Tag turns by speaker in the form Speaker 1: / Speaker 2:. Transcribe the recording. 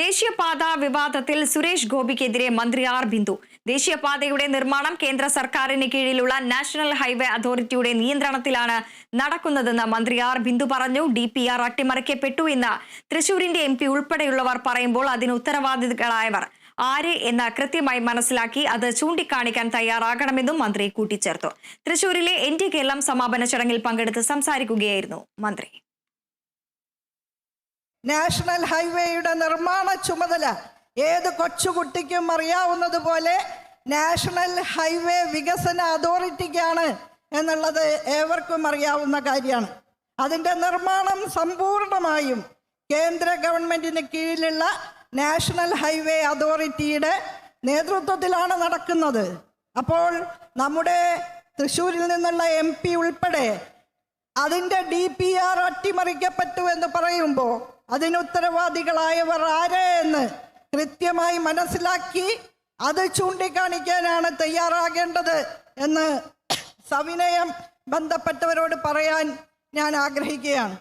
Speaker 1: ദേശീയപാത വിവാദത്തിൽ സുരേഷ് ഗോപിക്കെതിരെ മന്ത്രി ആർ ബിന്ദു. ദേശീയപാതയുടെ നിർമ്മാണം കേന്ദ്ര സർക്കാരിന് കീഴിലുള്ള നാഷണൽ ഹൈവേ അതോറിറ്റിയുടെ നിയന്ത്രണത്തിലാണ് നടക്കുന്നതെന്ന് മന്ത്രി ആർ ബിന്ദു പറഞ്ഞു. ഡി പി ആർ അട്ടിമറിക്കപ്പെട്ടു എന്ന് തൃശൂരിന്റെ എം പി ഉൾപ്പെടെയുള്ളവർ പറയുമ്പോൾ അതിന് ഉത്തരവാദികളായവർ. ആര് എന്ന് കൃത്യമായി മനസ്സിലാക്കി അത് ചൂണ്ടിക്കാണിക്കാൻ തയ്യാറാകണമെന്നും മന്ത്രി കൂട്ടിച്ചേർത്തു. തൃശൂരിലെ എൻ കേരളം സമാപന ചടങ്ങിൽ പങ്കെടുത്ത് സംസാരിക്കുകയായിരുന്നു മന്ത്രി.
Speaker 2: നാഷണൽ ഹൈവേയുടെ നിർമ്മാണ ചുമതല ഏത് കൊച്ചുകുട്ടിക്കും അറിയാവുന്നതുപോലെ നാഷണൽ ഹൈവേ വികസന അതോറിറ്റിക്കാണ് എന്നുള്ളത് ഏവർക്കും അറിയാവുന്ന കാര്യമാണ്. അതിന്റെ നിർമ്മാണം സമ്പൂർണമായും കേന്ദ്ര ഗവൺമെന്റിന് കീഴിലുള്ള നാഷണൽ ഹൈവേ അതോറിറ്റിയുടെ നേതൃത്വത്തിലാണ് നടക്കുന്നത്. അപ്പോൾ നമ്മുടെ തൃശ്ശൂരിൽ നിന്നുള്ള എം പി ഉൾപ്പെടെ അതിന്റെ ഡി പി ആർ അട്ടിമറിക്കപ്പെട്ടു എന്ന് പറയുമ്പോൾ അതിന് ഉത്തരവാദികളായവർ ആര് എന്ന് കൃത്യമായി മനസ്സിലാക്കി അത് ചൂണ്ടിക്കാണിക്കാനാണ് തയ്യാറാകേണ്ടത് എന്ന് സവിനയം ബന്ധപ്പെട്ടവരോട് പറയാൻ ഞാൻ ആഗ്രഹിക്കുകയാണ്.